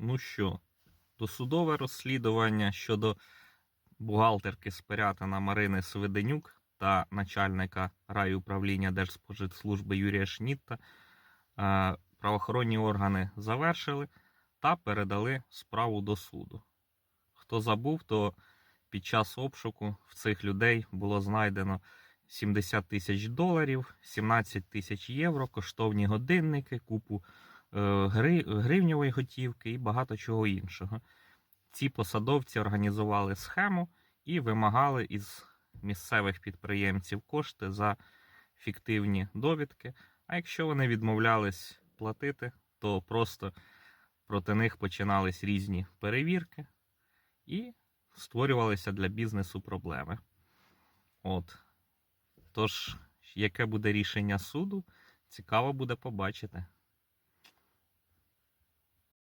Ну що, досудове розслідування щодо бухгалтерки з Пирятина Марини Свиденюк та начальника райуправління Держспоживслужби Юрія Шнітта е, правоохоронні органи завершили та передали справу до суду. Хто забув, то під час обшуку в цих людей було знайдено 70 тисяч доларів, 17 тисяч євро, коштовні годинники, купу е, гри- гривневої готівки і багато чого іншого. Ці посадовці організували схему і вимагали із місцевих підприємців кошти за фіктивні довідки. А якщо вони відмовлялись платити, то просто проти них починались різні перевірки і створювалися для бізнесу проблеми. От. Тож, яке буде рішення суду, цікаво буде побачити.